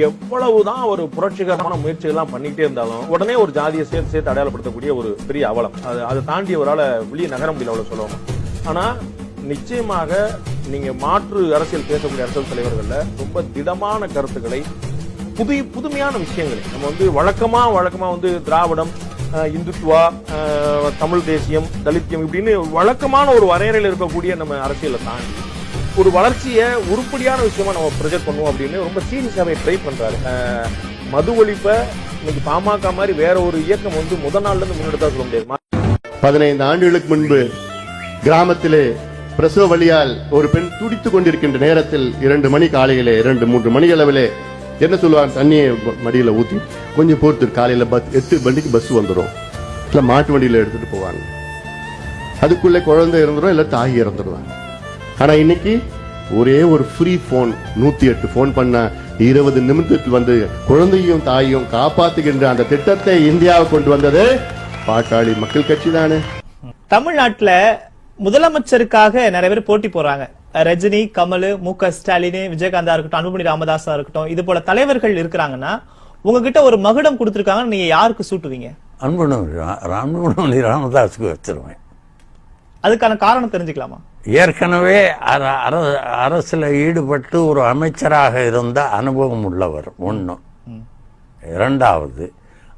எவ்வளவுதான் ஒரு புரட்சிகரமான முயற்சிகள்லாம் பண்ணிட்டே இருந்தாலும் உடனே ஒரு ஜாதியை சேர்த்து சேர்த்து அடையாளப்படுத்தக்கூடிய ஒரு பெரிய அவலம். அது அதை தாண்டி அவரால் வெளியே நகர முடியல அவ்வளோ சொல்லுவோம் ஆனால் நிச்சயமாக நீங்க மாற்று அரசியல் பேசக்கூடிய அரசியல் தலைவர்கள்ல ரொம்ப திடமான கருத்துக்களை புது புதுமையான விஷயங்களை நம்ம வந்து வழக்கமா வழக்கமா வந்து திராவிடம் இந்துத்துவா தமிழ் தேசியம் தலித்தியம் இப்படின்னு வழக்கமான ஒரு வரையறையில் இருக்கக்கூடிய நம்ம அரசியலை தாண்டி ஒரு வளர்ச்சியை உருப்படியான விஷயமா நம்ம ப்ரொஜெக்ட் பண்ணுவோம் அப்படின்னு ரொம்ப சீரியஸாகவே ட்ரை பண்றாரு. மது ஒழிப்பை இன்னைக்கு பாமக மாதிரி வேற ஒரு இயக்கம் வந்து முதல் நாள்ல இருந்து முன்னெடுத்தா சொல்ல முடியாது. பதினைந்து ஆண்டுகளுக்கு முன்பு கிராமத்திலே பிரசவ வழியால் ஒரு பெண் துடித்துக் கொண்டிருக்கின்ற நேரத்தில் இரண்டு மணி காலையிலே இரண்டு மூன்று மணி அளவிலே என்ன சொல்லுவாங்க? தண்ணியை மடியில் மடியில ஊத்தி கொஞ்சம் பொறுத்து காலையில பஸ் எட்டு மணிக்கு பஸ் வந்துடும் இல்ல மாட்டு வண்டியில எடுத்துட்டு போவாங்க. அதுக்குள்ளே குழந்தை இறந்துடும் இல்ல தாய் இறந்துடுவாங்க ஆனா இன்னைக்கு ஒரே ஒரு ஃப்ரீ போன் நூத்தி எட்டு போன் பண்ண இருபது நிமிடத்தில் வந்து குழந்தையும் தாயும் காப்பாத்துகின்ற அந்த திட்டத்தை இந்தியாவை கொண்டு வந்தது பாட்டாளி மக்கள் கட்சி தானே. தமிழ்நாட்டுல முதலமைச்சருக்காக நிறைய பேர் போட்டி போறாங்க ரஜினி கமல் மு க ஸ்டாலின் விஜயகாந்தா இருக்கட்டும் அன்புமணி ராமதாஸா இருக்கட்டும் இது போல தலைவர்கள் இருக்கிறாங்கன்னா உங்ககிட்ட ஒரு மகுடம் கொடுத்திருக்காங்க நீங்க யாருக்கு சூட்டுவீங்க? அன்புமணி ராமதாஸுக்கு வச்சிருவேன். அதுக்கான காரணம் தெரிஞ்சுக்கலாமா? ஏற்கனவே அர- அர- ஈடுபட்டு ஒரு அமைச்சராக இருந்த அனுபவம் உள்ளவர் ஒன்று இரண்டாவது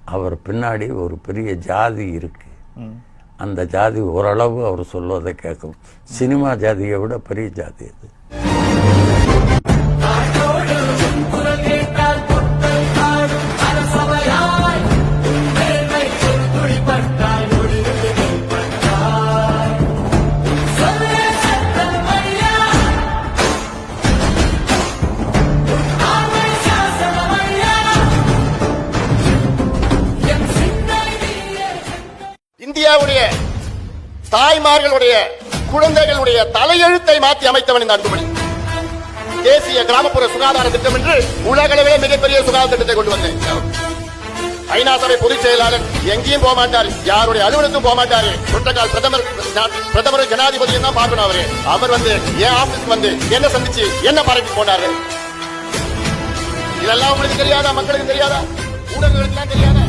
அவர் பின்னாடி ஒரு பெரிய ஜாதி இருக்கு. அந்த ஜாதி ஓரளவு அவர் சொல்வதை கேட்கும். சினிமா ஜாதியை விட பெரிய ஜாதி அது. இந்தியாவுடைய தாய்மார்களுடைய குழந்தைகளுடைய தலையெழுத்தை மாற்றி அமைத்தவன் இந்த அன்புமணி. தேசிய கிராமப்புற சுகாதார திட்டம் என்று உலகளவிலே மிகப்பெரிய சுகாதார திட்டத்தை கொண்டு வந்தேன். ஐநா சபை பொதுச் செயலாளர் எங்கேயும் போக மாட்டார். யாருடைய அலுவலகத்தும் போக மாட்டாரு. பிரதமர் பிரதமர் ஜனாதிபதி தான் பார்க்கணும் அவரு. அவர் வந்து என் ஆபீஸ்க்கு வந்து என்ன சந்திச்சு என்ன பரப்பி போனாரு இதெல்லாம் உங்களுக்கு தெரியாதா? மக்களுக்கு தெரியாதா? ஊடகங்களுக்கு தெரியாதா?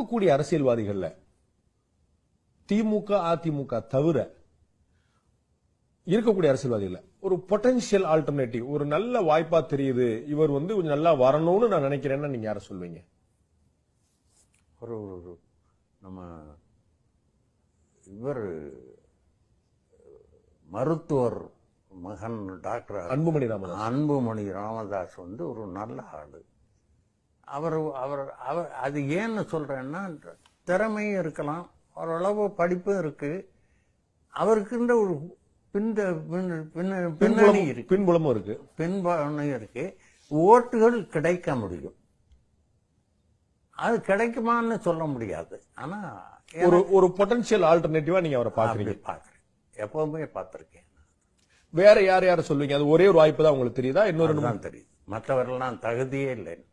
இருக்கக்கூடிய அரசியல்வாதிகள்ல திமுக அதிமுக தவிர இருக்கக்கூடிய அரசியல்வாதிகள் ஒரு பொட்டன்ஷியல் ஆல்டர்னேட்டிவ் ஒரு நல்ல வாய்ப்பா தெரியுது இவர் வந்து கொஞ்சம் நல்லா வரணும்னு நான் நினைக்கிறேன்னு நீங்க யார சொல்வீங்க ஒரு ஒரு நம்ம இவர் மருத்துவர் மகன் டாக்டர் அன்புமணி ராமதாஸ். அன்புமணி ராமதாஸ் வந்து ஒரு நல்ல ஆளு. அவர் அவர் அவர் அது ஏன்னு சொல்றேன்னா திறமையும் இருக்கலாம் ஓரளவு படிப்பும் இருக்கு. அவருக்குன்ற ஒரு பிந்த பின்ன- பின்ன- பின்னணி இருக்கு. பின்புலமும் இருக்கு. பின்பணி இருக்கு. ஓட்டுகள் கிடைக்க முடியும். அது கிடைக்குமான்னு சொல்ல முடியாது. ஆனா ஒரு ஒரு பொட்டன்ஷியல் ஆல்டர்னேட்டிவா நீங்க அவரை பாக்குறீங்க பாக்குறேன் எப்பவுமே பார்த்திருக்கேன். வேற யார் யார சொல்லுவீங்க? அது ஒரே ஒரு வாய்ப்பு தான் உங்களுக்கு தெரியுதா? இன்னொரு தெரியுது. மற்றவரெல்லாம் தகுதியே இல்லை.